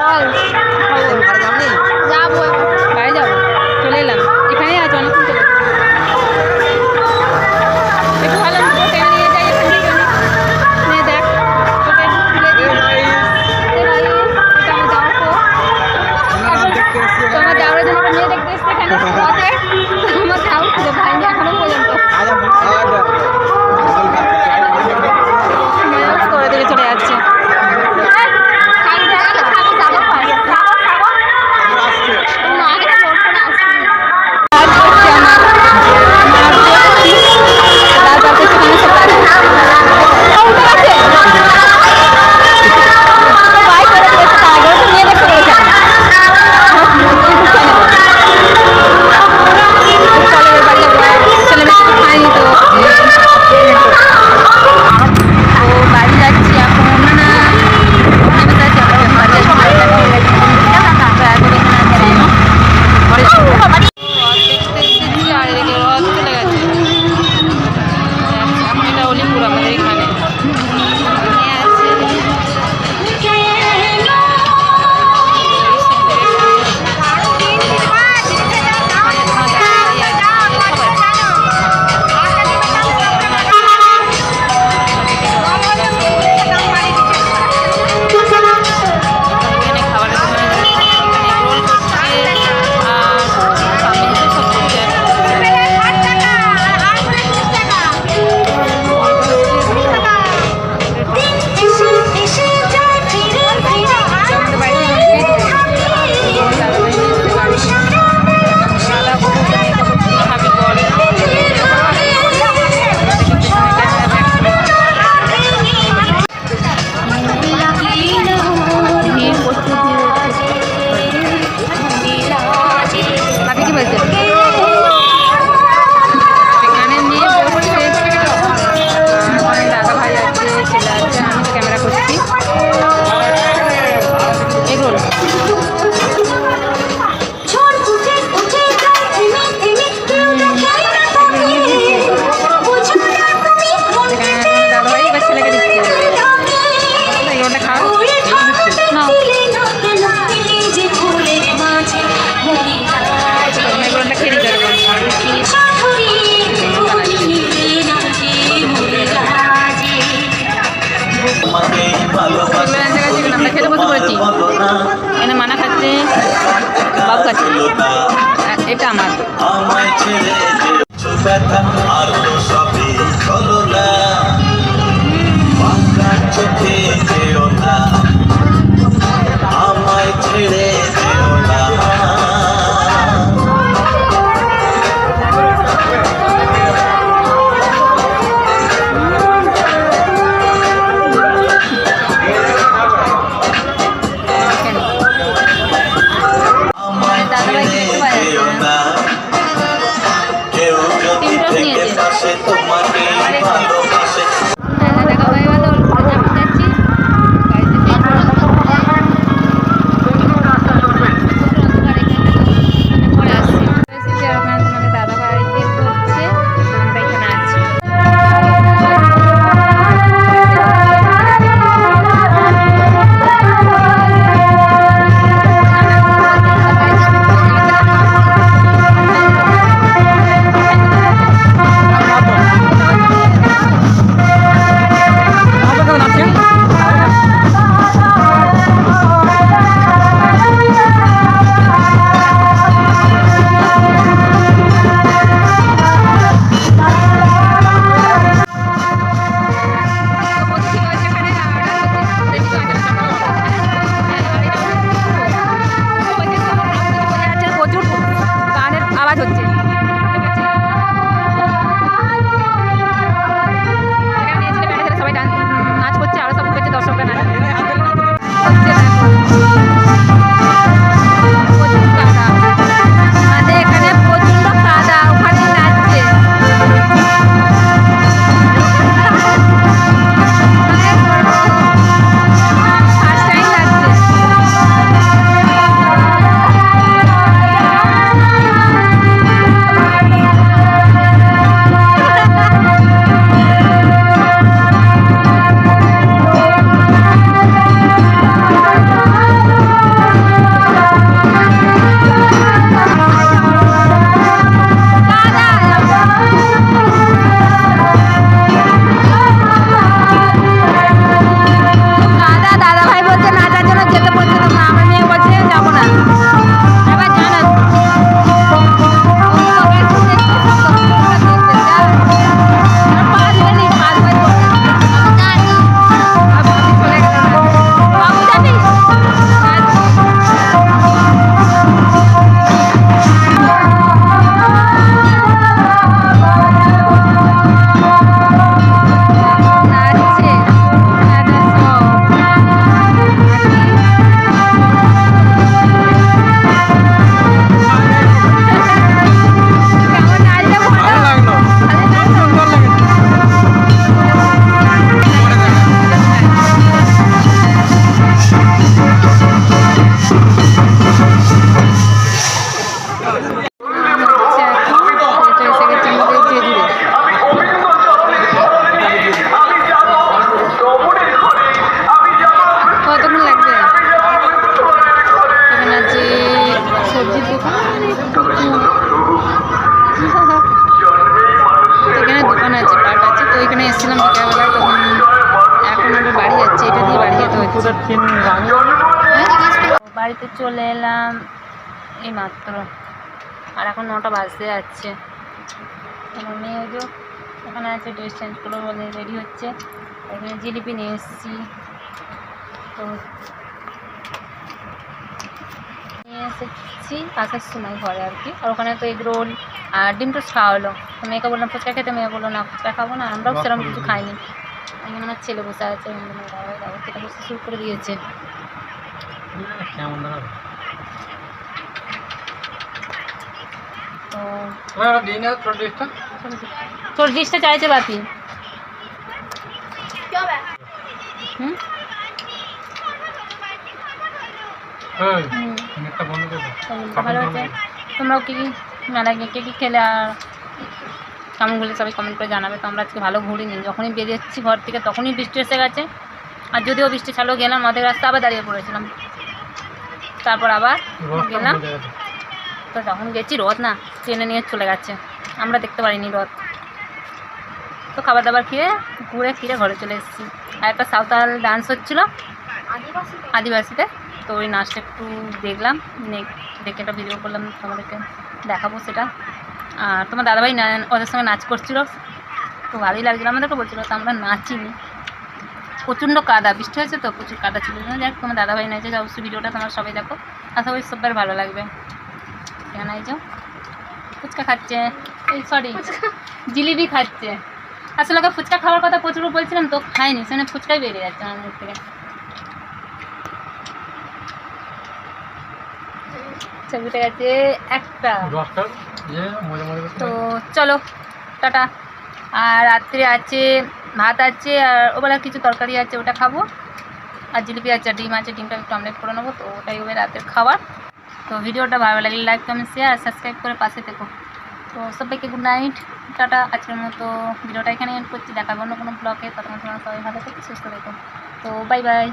Wow. la এনে মানা খাচ্ছে বাবু খাচ্ছে। এটা আমার। চোখে বাড়িতে চলে এলাম এই মাত্র আর এখন নটা বাজতে যাচ্ছে। আমার মেয়ে যে ওখানে আছে ড্রেস চেঞ্জ করে বলে রেডি হচ্ছে। এখানে জিলিপি নিয়ে এসেছি। তো নিয়ে এসেছি আসার সময় ঘরে আর কি। আর ওখানে তো এগ রোল আর ডিম টোস্ট খাওয়া হলো তো মেয়েকে বললাম ফুচকা খেতে? মেয়ে বলল না ফুচকা খাব না। আমরাও সেরকম কিছু খাইনি। আমার ছেলে বসে আছে। খেতে বসে শুরু করে দিয়েছে। কেমন দাঁড়াবে ড্রেসটা চাইছে বাপি তোমরাও কী কী গিয়ে কে কী খেলে আর কেমন ঘুরলে সবাই কমেন্ট করে জানাবে। তো আমরা আজকে ভালো ঘুরিনি। যখনই বেরিয়েছি ঘর থেকে তখনই বৃষ্টি এসে গেছে। আর যদিও বৃষ্টি ছাড়লেও গেলাম, আমাদের রাস্তা আবার দাঁড়িয়ে পড়েছিলাম। তারপর আবার গেলাম তো যখন গেছি রথ না ট্রেনে নিয়ে চলে গেছে। আমরা দেখতে পারিনি রথ। তো খাবার দাবার খেয়ে ঘুরে ফিরে ঘরে চলে এসেছি। আর একটা সাঁওতাল ডান্স হচ্ছিল আদিবাসীতে। তো ওই নাচটা একটু দেখলাম দেখে একটা ভিডিও করলাম তোমাদেরকে দেখাবো সেটা। আর তোমার দাদাভাই না- ওদের সঙ্গে নাচ করছিল। তো ভালোই লাগছিল আমাদেরকে বলছিলো তো আমরা নাচিনি। প্রচণ্ড কাদা বৃষ্টি হয়েছে তো প্রচুর কাদা ছিল। যাক তোমার দাদা দাদাভাই নাচে অবশ্যই ভিডিওটা তোমার সবাই দেখো। আশা করি সবার ভালো লাগবে। এখানে এই যে ফুচকা খাচ্ছে। এই সরি জিলিপি খাচ্ছে। আসলে ওকে ফুচকা খাওয়ার কথা প্রচুর বলছিলাম তো খাইনি সেখানে ফুচকাই বেরিয়ে যাচ্ছে আমার মুখ থেকে। ছবিটা গেছে একটা। তো চলো টাটা। আর রাত্রে আছে ভাত আছে আর ওবেলা কিছু তরকারি আছে, ওটা খাব। আর জিলিপি আছে আর ডিম আছে, ডিমটা একটু আমলেট করে নেব, তো ওটাই হবে রাতের খাবার। তো ভিডিওটা ভালো লাগলে লাইক কমেন্ট শেয়ার সাবস্ক্রাইব করে পাশে থেকো। তো সবাইকে গুড নাইট টাটা, আজকের মতো ভিডিওটা এখানে এন্ড করছি। দেখাবো অন্য কোনো ব্লগে ততক্ষণ তোমরা সবাই ভালো থেকো, সুস্থ থেকো। তো বাই বাই